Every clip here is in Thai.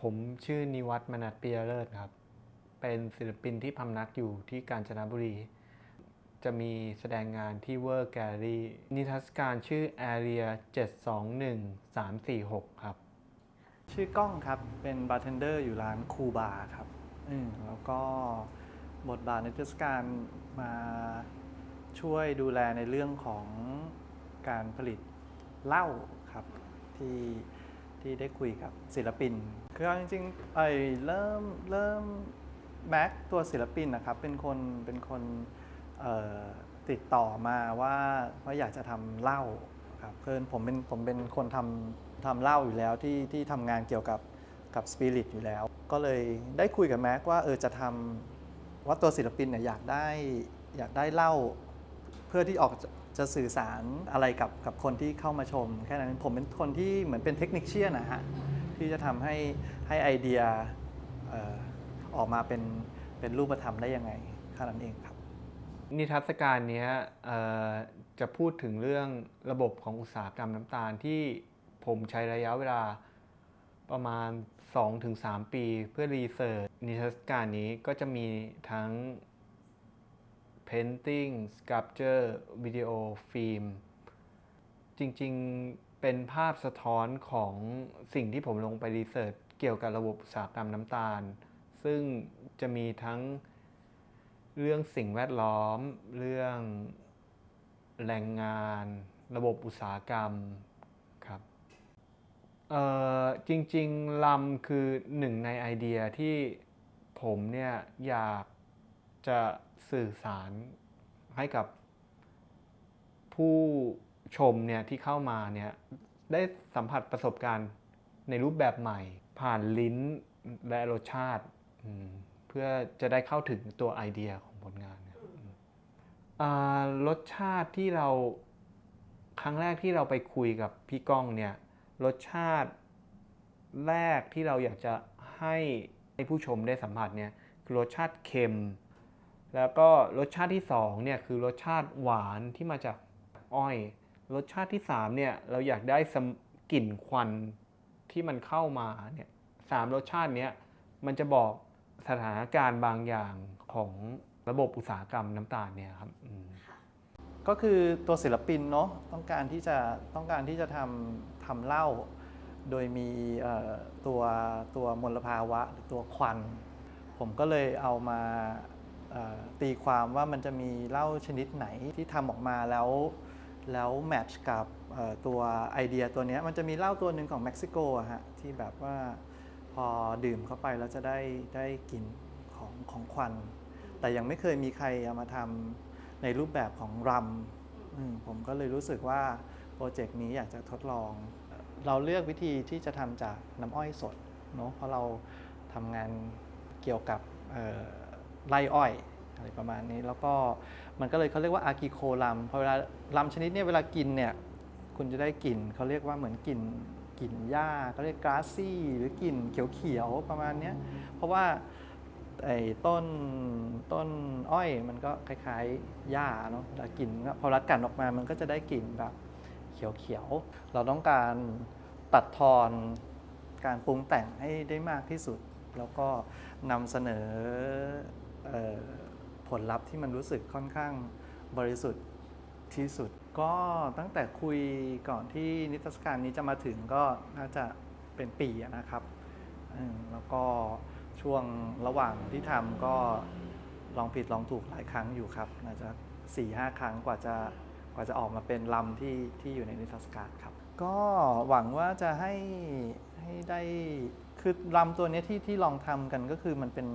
ผมชื่อนิวัฒน์มนัทเปียเลิศครับ เป็นศิลปินที่พำนักอยู่ที่กาญจนบุรี จะมีแสดงงานที่เวอร์แกลลี่นิทรรศการชื่อ Area 721346 ครับ ชื่อกล้องครับ เป็นบาร์เทนเดอร์อยู่ร้านคูบาร์ครับอืมแล้วก็บทบาทในเทศกาลมาช่วยดูแลในเรื่องของการผลิตเหล้าครับที่ ที่ได้คุยกับศิลปิน คือเอาจริงๆไอ้เริ่มเริ่มแม็กตัวศิลปินนะครับเป็นคนเป็นคนติดต่อมาว่าว่าอยากจะทำเหล้าครับเพื่อนผมเป็นผมเป็นคนทำทำเหล้าอยู่แล้วที่ที่ทำงานเกี่ยวกับกับสปิริตอยู่แล้ว ก็เลยได้คุยกับแม็กว่าเออจะทำว่าตัวศิลปินเนี่ยอยากได้อยากได้เหล้าเพื่อที่ออก จะสื่อสารอะไรกับกับคนที่เข้ามาชม แค่นั้นผมเป็นคนที่เหมือนเป็นเทคนิคเชียนนะฮะที่จะทำให้ให้ไอเดียออกมาเป็นเป็นรูปธรรมได้ยังไงแค่นั้นเองครับ นิทรรศการนี้จะพูดถึงเรื่องระบบของอุตสาหกรรมน้ำตาลที่ผมใช้ระยะเวลาประมาณ 2-3 ปีเพื่อรีเสิร์ชนิทรรศการนี้ก็จะมีทั้ง painting sculpture วิดีโอฟิล์มจริงๆเป็นภาพสะท้อนของสิ่งที่ผมลงไปรีเสิร์ชเกี่ยวกับระบบอุตสาหกรรมน้ำตาล ซึ่งจะมีทั้งเรื่องสิ่งแวดล้อม เรื่องแรงงาน ระบบอุตสาหกรรมครับเอ่อจริงๆลำคือหนึ่งในไอเดียที่ผมเนี่ยอยาก จะสื่อสารให้กับผู้ชมเนี่ยที่เข้ามาเนี่ยได้สัมผัสประสบการณ์ในรูปแบบใหม่ ผ่านลิ้นและรสชาติ เพื่อจะได้เข้าถึงตัวไอเดียของผลงานรสชาติที่เราครั้งแรกที่เราไปคุยกับพี่ก้องเนี่ยรสชาติแรกที่เราอยากจะให้ผู้ชมได้สัมผัสเนี่ยคือรสชาติเค็ม แล้วก็รสชาติที่2เนี่ยคือรสชาติหวานที่มาจากอ้อย รสชาติที่3เนี่ยเราอยากได้สมกลิ่นควันที่มันเข้ามาเนี่ยสามรสชาติเนี้ยมันจะบอกสถานการณ์บางอย่างของระบบอุตสาหกรรมน้ำตาลเนี่ยครับอืมก็คือตัวศิลปินเนาะต้องการที่จะต้องการที่จะทำทำเหล้าโดยมีเอ่อตัวตัวมลภาวะหรือตัวควัน ผมก็เลยเอามาเอ่อ ตีความว่ามันจะมีเหล้าชนิดไหนที่ทำออกมาแล้ว แล้วแมทช์กับตัวไอเดียตัวนี้มันจะมีเหล้าตัวหนึ่งของเม็กซิโกอะฮะที่แบบว่าพอดื่มเข้าไปแล้วจะได้ได้กลิ่นของของควัน แต่ยังไม่เคยมีใครเอามาทำในรูปแบบของรัมผมก็เลยรู้สึกว่าโปรเจกต์นี้อยากจะทดลอง เราเลือกวิธีที่จะทำจากน้ำอ้อยสดเนาะเพราะเราทำงานเกี่ยวกับ ไร่อ้อยอะไรประมาณนี้ แล้วก็มันก็เลยเขาเรียกว่าอากิโคลัมพอเวลาลัมชนิดเนี้ยเวลากินเนี่ยคุณจะได้กลิ่นเขาเรียกว่าเหมือนกลิ่นกลิ่นหญ้าเขาเรียกกราซี่ หรือกลิ่นเขียวๆประมาณเนี้ยเพราะว่าไอ้ต้นต้นอ้อยมันก็คล้ายๆหญ้าเนาะแล้วกลิ่นก็พอรัดกันออกมามันก็จะได้กลิ่นแบบเขียวๆเราต้องการตัดทอนการปรุงแต่งให้ได้มากที่สุด แล้วก็นำเสนอ ผลลัพธ์ที่มันรู้สึกค่อนข้างบริสุทธิ์ที่สุด ก็ตั้งแต่คุยก่อนที่นิทรรศการนี้จะมาถึงก็น่าจะเป็นปีนะครับ แล้วก็ช่วงระหว่างที่ทำก็ลองผิดลองถูกหลายครั้งอยู่ครับ น่าจะ4ี่ห้าครั้งกว่าจะกว่าจะออกมาเป็นลำที่ที่อยู่ในนิทรรศการครับ ก็หวังว่าจะให้ให้ได้คือลำตัวนี้ที่ที่ลองทำกันก็คือมันเป็น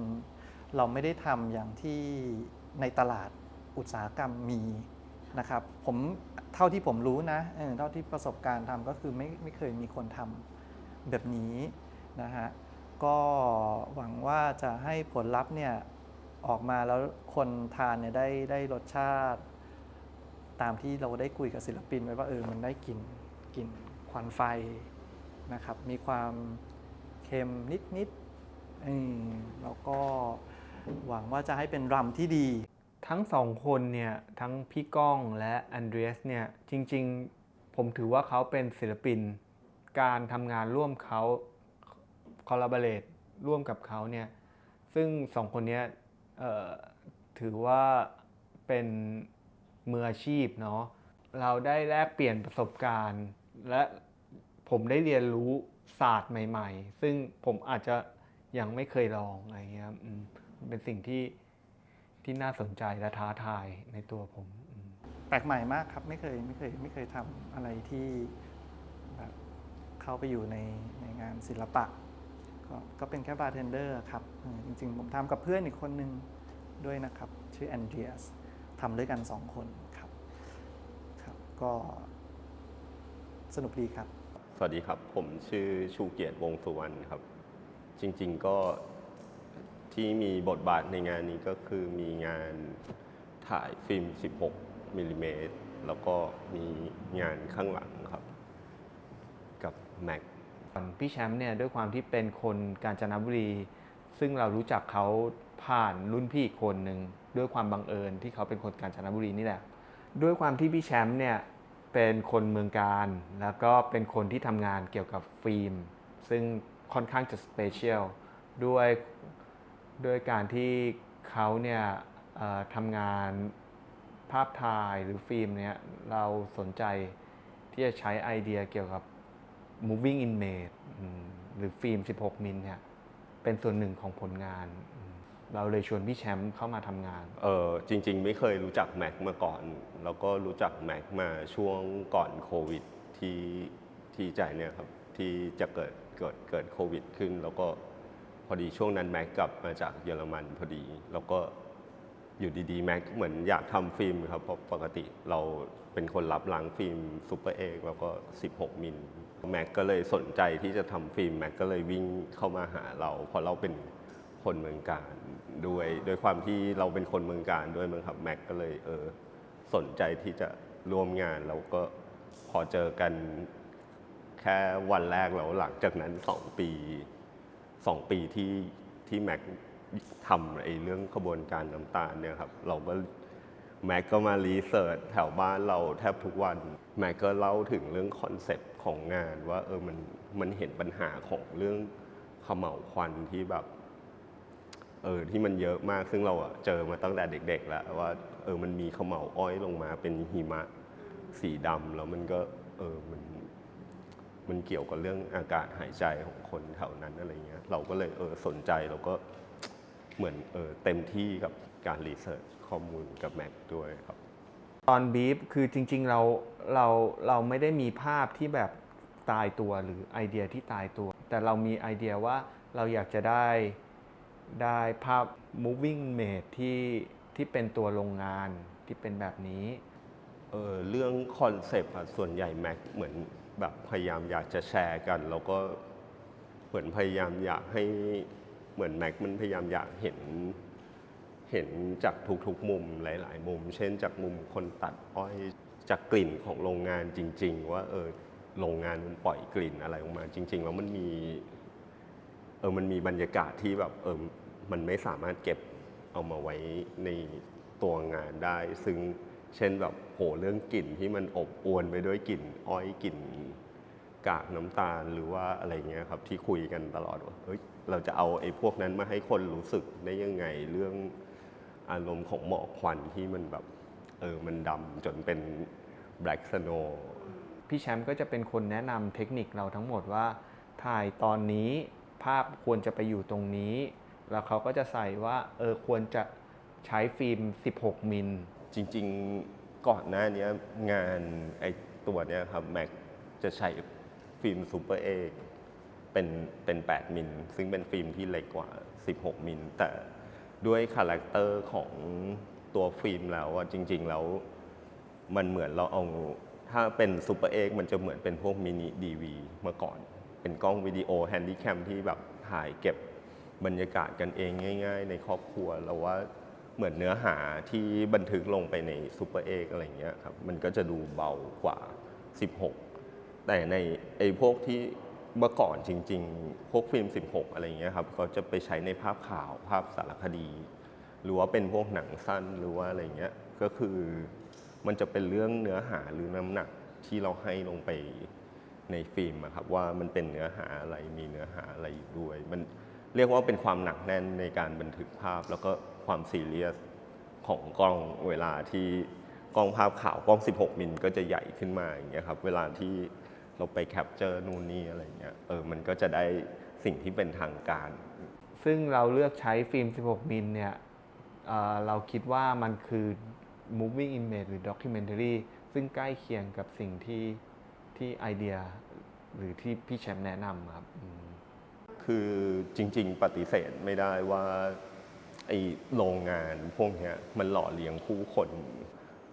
เราไม่ได้ทำอย่างที่ในตลาดอุตสาหกรรมมีนะครับผมเท่าที่ผมรู้นะเออเท่าที่ประสบการณ์ทำก็คือไม่ไม่เคยมีคนทำแบบนี้นะฮะก็หวังว่าจะให้ผลลัพธ์เนี่ยออกมาแล้วคนทานเนี่ยได้ได้รสชาติ ตามที่เราได้คุยกับศิลปินไว้ว่าเออมันได้กลิ่นกลิ่นควันไฟนะครับ มีความเค็มนิดๆอืมแล้วก็ หวังว่าจะให้เป็นรัมที่ดี ทั้งสองคนเนี่ยทั้งพี่ก้องและแอนเดรียสเนี่ยจริงๆ ผมถือว่าเขาเป็นศิลปิน การทำงานร่วมเขาคอลลาบอเรตร่วมกับเขาเนี่ยซึ่งสองคนนี้ถือว่าเป็นมืออาชีพเนาะเราได้แลกเปลี่ยนประสบการณ์ และผมได้เรียนรู้ศาสตร์ใหม่ ๆ ซึ่งผมอาจจะยังไม่เคยลองอะไรเงี้ย เป็นสิ่งที่ที่น่าสนใจและท้าทายในตัวผมอืมแปลกใหม่มากครับ ไม่เคยไม่เคยไม่เคยทำอะไรที่แบบเข้าไปอยู่ในในงานศิลปะ ก็ก็เป็นแค่บาร์เทนเดอร์ครับเออจริงๆ ผมทำกับเพื่อนอีกคนนึงด้วยนะครับ ชื่อแอนเดรียสทำด้วยกันสองคนครับครับก็สนุกดีครับ สวัสดีครับ ผมชื่อชูเกียรติวงศ์สุวรรณครับ จริง ๆ ก็ ที่มีบทบาทในงานนี้ก็คือมีงานถ่ายฟิล์ม 16มิลลิเมตรแล้วก็มีงานข้างหลังครับ กับแม็กพี่แชมป์เนี่ยด้วยความที่เป็นคนกาญจนบุรี ซึ่งเรารู้จักเขาผ่านรุ่นพี่คนหนึ่งด้วยความบังเอิญที่เขาเป็นคนกาญจนบุรีนี่แหละ ด้วยความที่พี่แชมป์เนี่ยเป็นคนเมืองการ แล้วก็เป็นคนที่ทำงานเกี่ยวกับฟิล์ม ซึ่งค่อนข้างจะสเปเชียลด้วย ด้วยการที่เขาเนี่ยทำงานภาพถ่ายหรือฟิล์มเนี่ยเราสนใจที่จะใช้ไอเดียเกี่ยวกับ moving image หรือฟิล์ม 16 มิลเนี่ยเป็นส่วนหนึ่งของผลงาน เราเลยชวนพี่แชมป์เข้ามาทำงาน เออจริง ๆ ไม่เคยรู้จักแม็กมาก่อน แล้วก็รู้จักแม็กมาช่วงก่อนโควิดที่ที่ใจเนี่ยครับ ที่จะเกิดเกิดเกิดโควิดขึ้นแล้วก็ พอดีช่วงนั้นแม็กกลับมาจากเยอรมันพอดี แล้วก็อยู่ดีๆ แม็กเหมือนอยากทำฟิล์มครับ เพราะปกติเราเป็นคนรับล้างฟิล์มซูเปอร์เอกแล้วก็ 16 มิลแม็กก็เลยสนใจที่จะทำฟิล์มแม็กก็เลยวิ่งเข้ามาหาเราเพราะเราเป็นคนเมืองการด้วยด้วยความที่เราเป็นคนเมืองการด้วยมั้งครับแม็กก็เลยเออสนใจที่จะร่วมงานแล้วก็พอเจอกันแค่วันแรกแล้วหลังจากนั้น 2 ปี สองปีที่ที่แม็กทำไอ้เรื่องขบวนการน้ำตาลเนี่ยครับเราก็แม็กก็มารีเสิร์ชแถวบ้านเราแทบทุกวัน แม็กก็เล่าถึงเรื่องคอนเซปต์ของงานว่าเออมันมันเห็นปัญหาของเรื่องขม่าวควันที่แบบเออที่มันเยอะมากซึ่งเราอะเจอมาตั้งแต่เด็ก ๆ แล้วว่าเออมันมีขม่าวอ้อยลงมาเป็นหิมะสีดำแล้วมันก็เออมัน มันเกี่ยวกับเรื่องอากาศหายใจของคนแถวนั้นอะไรเงี้ยเราก็เลยเออสนใจเราก็เหมือนเออเต็มที่กับการรีเสิร์ชข้อมูลกับแม็กด้วยครับ ตอนบีฟคือจริง ๆ เราเราเราไม่ได้มีภาพที่แบบตายตัวหรือไอเดียที่ตายตัว แต่เรามีไอเดียว่าเราอยากจะได้ได้ภาพ moving image ที่ที่เป็นตัวโรงงานที่เป็นแบบนี้เออเรื่องคอนเซปต์อะส่วนใหญ่แม็กเหมือน แบบพยายามอยากจะแชร์กัน แล้วก็เหมือนพยายามอยากให้เหมือนแม็กมันพยายามอยากเห็นเห็นจากทุกๆมุมหลาย ๆ มุม เช่นจากมุมคนตัดอ้อยจากกลิ่นของโรงงานจริง ๆ ว่าเออโรงงานมันปล่อยกลิ่นอะไรออกมา จริง ๆ แล้วมันมีเออมันมีบรรยากาศที่แบบเออมันไม่สามารถเก็บเอามาไว้ในตัวงานได้ ซึ่งเช่นแบบ โหเรื่องกลิ่นที่มันอบอวลไปด้วยกลิ่นอ้อยกลิ่นกากน้ำตาลหรือว่าอะไรเงี้ยครับที่คุยกันตลอดว่าเฮ้ยเราจะเอาไอ้พวกนั้นมาให้คนรู้สึกได้ยังไงเรื่องอารมณ์ของหมอกควันที่มันแบบเออมันดำจนเป็น black snow พี่แชมป์ก็จะเป็นคนแนะนำเทคนิคเราทั้งหมดว่าถ่ายตอนนี้ภาพควรจะไปอยู่ตรงนี้ แล้วเขาก็จะใส่ว่าเออควรจะใช้ฟิล์ม 16 มิล จริง ๆ ก่อนหน้านี้งานไอ้ตัวเนี้ยครับแม็กจะใช้ฟิล์มซูเปอร์เอเป็นเป็น 8 มิล ซึ่งเป็นฟิล์มที่เล็กกว่า 16 มิล แต่ด้วยคาแรคเตอร์ของตัวฟิล์มแล้วอะจริง ๆ แล้วมันเหมือนเราเอาถ้าเป็นซูเปอร์เอมันจะเหมือนเป็นพวกมินิดีวีเมื่อก่อน เป็นกล้องวิดีโอแฮนดี้แคมที่แบบถ่ายเก็บบรรยากาศกันเองง่าย ๆ ในครอบครัวเราว่า เหมือนเนื้อหาที่บันทึกลงไปในซูเปอร์เอกอะไรเงี้ยครับ มันก็จะดูเบากว่า 16 แต่ในไอ้พวกที่เมื่อก่อนจริง ๆ พวกฟิล์ม 16 อะไรเงี้ยครับเขาจะไปใช้ในภาพข่าวภาพสารคดี หรือว่าเป็นพวกหนังสั้นหรือว่าอะไรเงี้ยก็คือมันจะเป็นเรื่องเนื้อหาหรือน้ำหนักที่เราให้ลงไปในฟิล์มครับว่ามันเป็นเนื้อหาอะไรมีเนื้อหาอะไรอยู่ด้วย มันเรียกว่าเป็นความหนักแน่นในการบันทึกภาพแล้วก็ ความซีเรียสของกล้องเวลาที่กล้องภาพขาวกล้อง 16 มิลก็จะใหญ่ขึ้นมาอย่างเงี้ยครับเวลาที่เราไปแคปเจอร์นู่นนี่อะไรเงี้ยเออมันก็จะได้สิ่งที่เป็นทางการ ซึ่งเราเลือกใช้ฟิล์ม 16 มิลเนี่ยเอ่อเราคิดว่ามันคือ moving image หรือ documentary ซึ่งใกล้เคียงกับสิ่งที่ที่ไอเดียหรือที่พี่แชมป์แนะนำครับอืมคือจริง ๆ ปฏิเสธไม่ได้ว่า ไอโรงงานพวกเนี้ยมันหล่อเลี้ยงผู้คน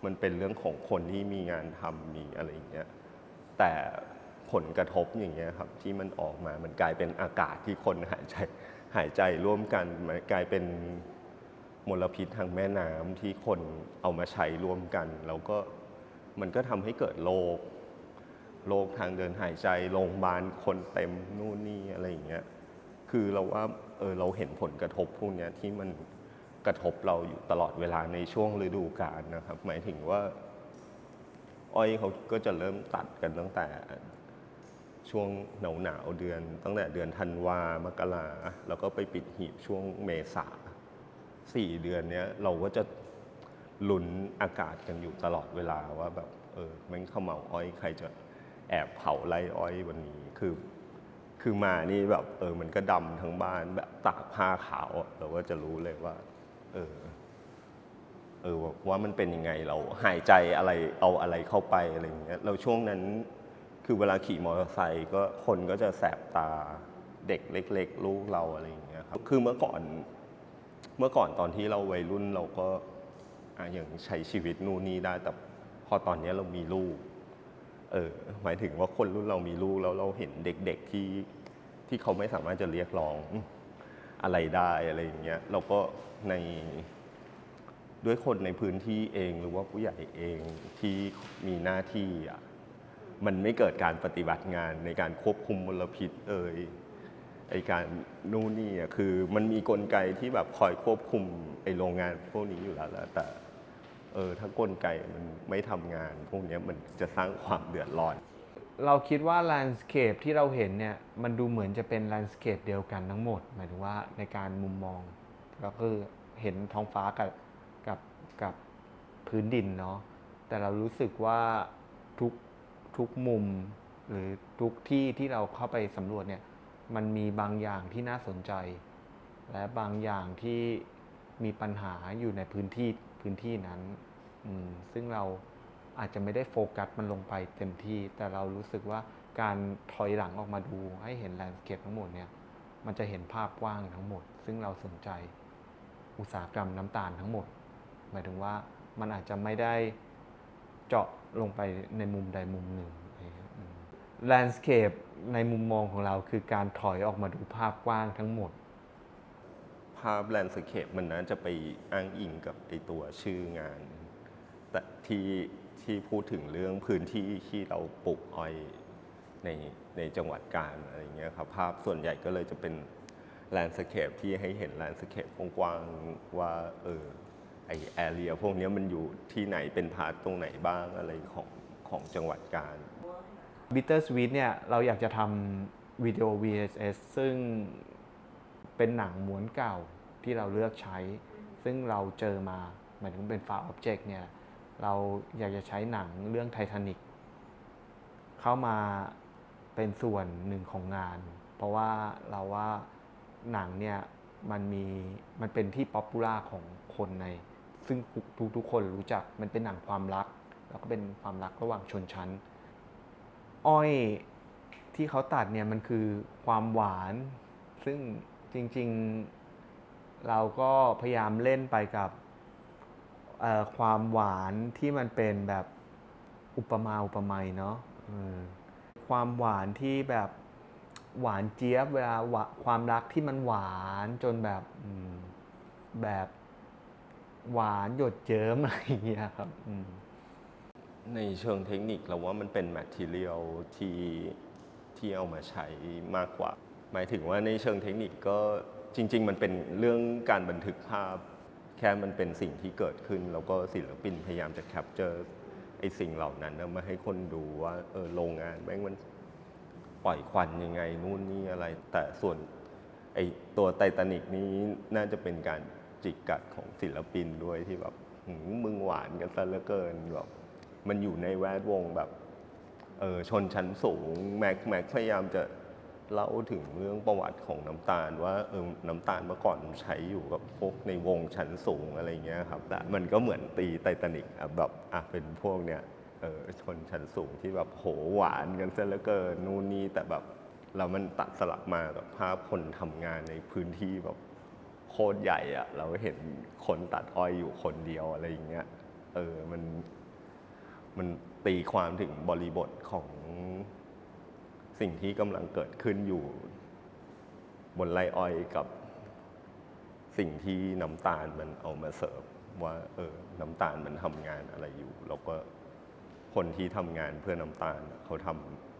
มันเป็นเรื่องของคนที่มีงานทำมีอะไรอย่างเงี้ยแต่ผลกระทบอย่างเงี้ยครับที่มันออกมามันกลายเป็นอากาศที่คนหายใจหายใจร่วมกันมันกลายเป็นมลพิษทางแม่น้ำที่คนเอามาใช้ร่วมกัน แล้วก็มันก็ทำให้เกิดโรคโรคทางเดินหายใจโรงพยาบาลคนเต็มนู่นนี่อะไรอย่างเงี้ย คือเราว่าเออเราเห็นผลกระทบพวกนี้ที่มันกระทบเราอยู่ตลอดเวลาในช่วงฤดูกาลนะครับ หมายถึงว่า อ้อยเขาก็จะเริ่มตัดกันตั้งแต่ช่วงหนาวหนาวเดือน ตั้งแต่เดือนธันวามกราแล้วก็ไปปิดหีบช่วงเมษาสี่เดือนเนี้ยเราก็จะลุ้นอากาศกันอยู่ตลอดเวลาว่าแบบเออม่งเขมเหมาอ้อยใครจะแอบเผาไล่อ้อยวันนี้คือ คือมานี่แบบเออมันก็ดำทั้งบ้านแบบตากผ้าขาวเราก็จะรู้เลยว่า เออ เออว่ามันเป็นยังไงเราหายใจอะไรเอาอะไรเข้าไปอะไรอย่างเงี้ยเราช่วงนั้นคือเวลาขี่มอเตอร์ไซค์ก็คนก็จะแสบตาเด็กเล็ก ๆ ลูกเราอะไรอย่างเงี้ยครับคือเมื่อก่อนเมื่อก่อนตอนที่เราวัยรุ่นเราก็อะยังใช้ชีวิตนู่นนี่ได้แต่พอตอนนี้เรามีลูก เออหมายถึงว่าคนรุ่นเรามีลูกแล้วเราเห็นเด็กๆที่ที่เขาไม่สามารถจะเรียกร้องอะไรได้อะไรอย่างเงี้ยเราก็ในด้วยคนในพื้นที่เองหรือว่าผู้ใหญ่เองที่มีหน้าที่อะมันไม่เกิดการปฏิบัติงานในการควบคุมมลพิษเอ่ยไอการนู่นนี่อะคือมันมีกลไกที่แบบคอยควบคุมไอโรงงานพวกนี้อยู่แล้วแหละแต่ เออถ้ากลไกมันไม่ทำงาน พวกนี้มันจะสร้างความเดือดร้อน เราคิดว่า landscape ที่เราเห็นเนี่ยมันดูเหมือนจะเป็น landscape เดียวกันทั้งหมด หมายถึงว่าในการมุมมองก็คือเห็นท้องฟ้ากับกับกับพื้นดินเนาะแต่เรารู้สึกว่าทุกทุกมุมหรือทุกที่ที่เราเข้าไปสำรวจเนี่ยมันมีบางอย่างที่น่าสนใจ และบางอย่างที่มีปัญหาอยู่ในพื้นที่ พื้นที่นั้น ซึ่งเราอาจจะไม่ได้โฟกัสมันลงไปเต็มที่ แต่เรารู้สึกว่าการถอยหลังออกมาดูให้เห็นแลนด์สเคปทั้งหมดเนี่ย มันจะเห็นภาพกว้างทั้งหมด ซึ่งเราสนใจอุตสาหกรรมน้ำตาลทั้งหมด หมายถึงว่ามันอาจจะไม่ได้เจาะลงไปในมุมใดมุมหนึ่งแลนด์สเคปในมุมมองของเราคือการถอยออกมาดูภาพกว้างทั้งหมด ภาพแลนด์สเคปมันน่าจะไปอ้างอิงกับไอตัวชื่องาน แต่ที่ที่พูดถึงเรื่องพื้นที่ที่เราปลูกอ้อยในในจังหวัดกาญอะไรเงี้ยครับภาพส่วนใหญ่ก็เลยจะเป็นแลนด์สเคปที่ให้เห็นแลนด์สเคปกว้างๆว่าเออไอแอเรียพวกนี้มันอยู่ที่ไหนเป็นพาร์ทตรงไหนบ้างอะไรของของจังหวัดกาญ Bitter Sweet เนี่ยเราอยากจะทำวิดีโอ VHS ซึ่ง เป็นหนังม้วนเก่าที่เราเลือกใช้ ซึ่งเราเจอมาหมายถึงเป็น File Object เนี่ยเราอยากจะใช้หนังเรื่องไททานิกเข้ามาเป็นส่วนหนึ่งของงาน เพราะว่าเราว่าหนังเนี่ยมันมีมันเป็นที่ป๊อปปูล่าของคนใน ซึ่งทุกทุกๆคนรู้จักมันเป็นหนังความรัก แล้วก็เป็นความรักระหว่างชนชั้น อ้อยที่เขาตัดเนี่ยมันคือความหวาน ซึ่ง จริงๆเราก็พยายามเล่นไปกับความหวานที่มันเป็นแบบอุปมาอุปไมยเนาะความหวานที่แบบหวานเจี๊ยบเวลาวความรักที่มันหวานจนแบบแบบหวานหยดเยิ้มอะไรอย่างเงี้ยครับในเชิงเทคนิคเราว่ามันเป็นแมทเทียลที่ที่เอามาใช้มากกว่า หมายถึงว่าในเชิงเทคนิคก็จริง ๆ มันเป็นเรื่องการบันทึกภาพ แค่มันเป็นสิ่งที่เกิดขึ้น แล้วก็ศิลปินพยายามจะแคปเจอร์ไอ้สิ่งเหล่านั้นมาให้คนดูว่าเออโรงงานแม่งมันปล่อยควันยังไงนู่นนี่อะไร แต่ส่วนไอตัวไททานิกนี้น่าจะเป็นการจิกกัดของศิลปินด้วยที่แบบมมึงหวานกันซะเหลือเกินแบบมันอยู่ในแวดวงแบบเออชนชั้นสูงแม็กแม็กพยายามจะ เล่าถึงเรื่องประวัติของน้ำตาล ว่าเออน้ำตาลเมื่อก่อนใช้อยู่กับพวกในวงชั้นสูงอะไรเงี้ยครับแต่มันก็เหมือนตีไททานิกแบบอะเป็นพวกเนี้ยเออชนชั้นสูงที่แบบโหหวานกันซะเหลือเกินนู่นนี่แต่แบบเรามันตัดสลับมากับภาพคนทำงานในพื้นที่แบบโคตรใหญ่อะเราเห็นคนตัดอ้อยอยู่คนเดียวอะไรอย่างเงี้ยเออมันมันตีความถึงบริบทของ สิ่งที่กำลังเกิดขึ้นอยู่บนไรอ้อยกับสิ่งที่น้ำตาลมันเอามาเสิร์ฟว่าเออน้ำตาลมันทำงานอะไรอยู่ แล้วก็คนที่ทำงานเพื่อน้ำตาลเขาท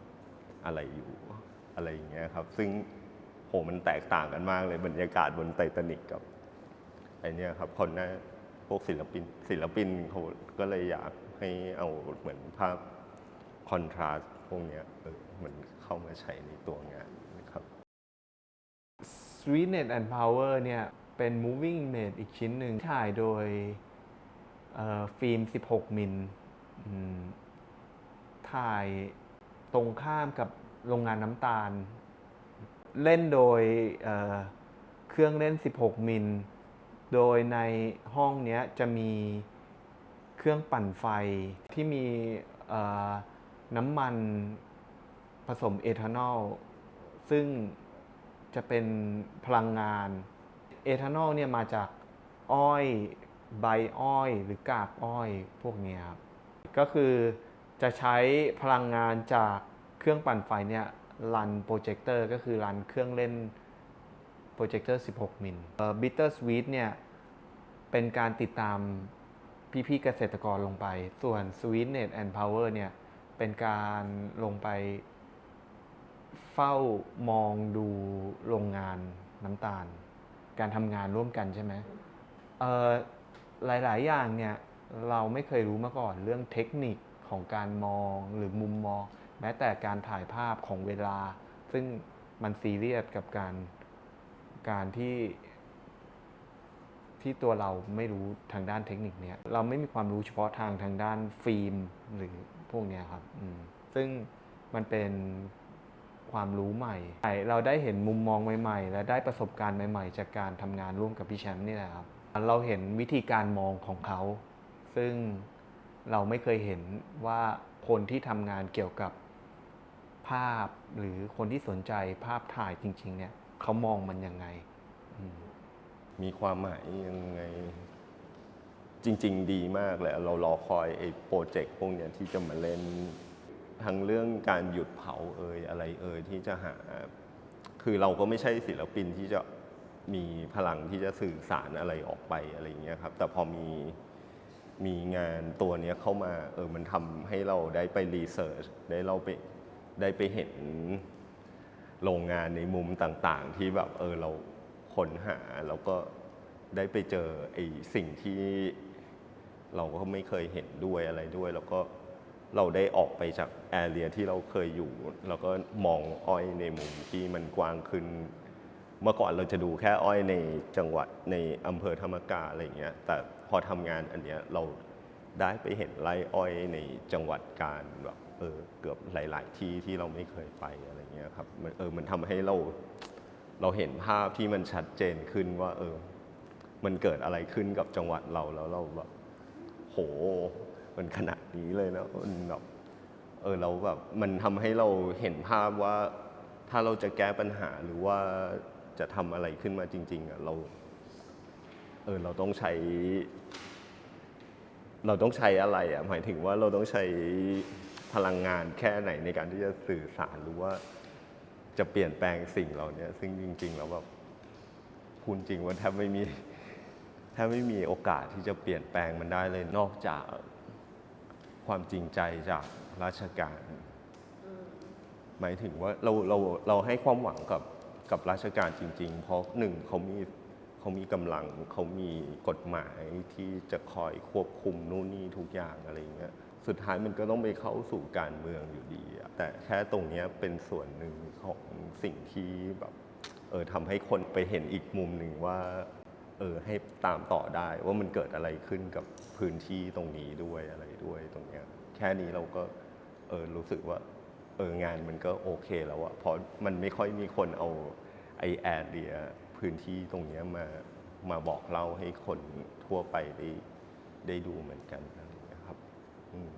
ำอะไรอยู่อะไรอย่างเงี้ยครับ ซึ่งโหมันแตกต่างกันมากเลยบรรยากาศบนไททานิกกับไอเนี้ยครับคนน่าพวกศิลปินศิลปินเขาก็เลยอยากให้เอาเหมือนภาพคอนทราสต์ วกเนี้ยเออมันเข้ามาใช้ในตัวงานนะครับ Sweetness and Power เนี่ยเป็น moving image อีกชิ้นหนึ่งถ่ายโดยฟิล์ม 16 มิลถ่ายตรงข้ามกับโรงงานน้ำตาล เล่นโดยเเครื่องเล่น 16 มิล โดยในห้องนี้จะมีเครื่องปั่นไฟที่มีเอ่อ น้ำมันผสมเอทานอลซึ่งจะเป็นพลังงาน เอทานอลเนี่ยมาจากอ้อยใบอ้อยหรือกากอ้อยพวกนี้ครับ ก็คือจะใช้พลังงานจากเครื่องปั่นไฟเนี่ยรันโปรเจคเตอร์ก็คือรันเครื่องเล่นโปรเจคเตอร์ 16 มิลบิตเตอร์สวีทเนี่ยเป็นการติดตามพี่ๆเกษตรกรลงไป ส่วน Sweetness and Power เนี่ย เป็นการลงไปเฝ้ามองดูโรงงานน้ำตาล การทำงานร่วมกันใช่ไหมเอ่อหลาย ๆ อย่างเนี่ยเราไม่เคยรู้มาก่อนเรื่องเทคนิคของการมองหรือมุมมอง แม้แต่การถ่ายภาพของเวลา ซึ่งมันซีเรียสกับการการที่ที่ตัวเราไม่รู้ทางด้านเทคนิคเนี้ยเราไม่มีความรู้เฉพาะทางทางด้านฟิล์มหรือ พวกนี้ครับซึ่งมันเป็นความรู้ใหม่ เราได้เห็นมุมมองใหม่ ๆ และได้ประสบการณ์ใหม่ ๆ จากการทำงานร่วมกับพี่แชมป์นี่แหละครับ เราเห็นวิธีการมองของเขา ซึ่งเราไม่เคยเห็นว่าคนที่ทำงานเกี่ยวกับภาพหรือคนที่สนใจภาพถ่ายจริง ๆ เนี่ยเขามองมันยังไง มีความหมายยังไง จริง ๆ ดีมากเลยเรารอคอยไอ้โปรเจกต์พวกเนี้ยที่จะมาเล่นทั้งเรื่องการหยุดเผาเอ่ยอะไรเอ่ยที่จะหา คือเราก็ไม่ใช่ศิลปินที่จะมีพลังที่จะสื่อสารอะไรออกไปอะไรอย่างเงี้ยครับ แต่พอมีมีงานตัวเนี้ยเข้ามาเออมันทำให้เราได้ไปรีเสิร์ชได้เราไปได้ไปเห็นโรงงานในมุมต่างๆ ที่แบบเออเราค้นหาแล้วก็ได้ไปเจอไอ้สิ่งที่ เราก็ไม่เคยเห็นด้วยอะไรด้วย แล้วก็เราได้ออกไปจากแอเรียที่เราเคยอยู่ แล้วก็มองอ้อยในมุมที่มันกว้างขึ้น เมื่อก่อนเราจะดูแค่อ้อยในจังหวัดในอำเภอธรรมกาอะไรอย่างเงี้ย แต่พอทำงานอันเนี้ยเราได้ไปเห็นไร่อ้อยในจังหวัดการแบบเออเกือบหลาย ๆ ที่ที่เราไม่เคยไปอะไรเงี้ยครับมันเออมันทำให้เราเราเห็นภาพที่มันชัดเจนขึ้นว่า เออ มันเกิดอะไรขึ้นกับจังหวัดเราแล้วเราแบบ โห มันขนาดนี้เลยนะมันแบบเออเราแบบมันทำให้เราเห็นภาพว่าถ้าเราจะแก้ปัญหาหรือว่าจะทำอะไรขึ้นมาจริง ๆอะเราเออเราต้องใช้ เราต้องใช้อะไรอะหมายถึงว่าเราต้องใช้พลังงานแค่ไหนในการที่จะสื่อสารหรือว่าจะเปลี่ยนแปลงสิ่งเหล่านี้ซึ่งจริง ๆ แล้วแบบคุณจริงว่าแทบไม่มี แทบไม่มีโอกาสที่จะเปลี่ยนแปลงมันได้เลยนอกจากความจริงใจจากราชการ หมายถึงว่าเราเราเราให้ความหวังกับกับราชการจริง ๆ เพราะหนึ่งเขามีเขามีกำลังเขามีกฎหมายที่จะคอยควบคุมนู่นนี่ทุกอย่างอะไรอย่างเงี้ยสุดท้ายมันก็ต้องไปเข้าสู่การเมืองอยู่ดีแต่แค่ตรงนี้เป็นส่วนหนึ่งของสิ่งที่แบบเออทำให้คนไปเห็นอีกมุมหนึ่งว่า เออให้ตามต่อได้ว่ามันเกิดอะไรขึ้นกับพื้นที่ตรงนี้ด้วยอะไรด้วยตรงเนี้ยแค่นี้เราก็เออรู้สึกว่าเอองานมันก็โอเคแล้วอะเพราะมันไม่ค่อยมีคนเอาไอแอเรียพื้นที่ตรงเนี้ยมามาบอกเล่าให้คนทั่วไปได้ได้ดูเหมือนกันอะไรอย่างเงี้ยครับอืม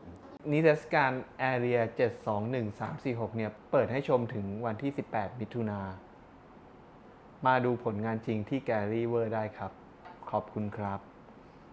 นิทรรศการ Area 721346 เนี่ย เปิดให้ชมถึงวันที่ 18 มิถุนา มาดูผลงานจริงที่แกลลี่เวอร์ได้ครับ ขอบคุณครับ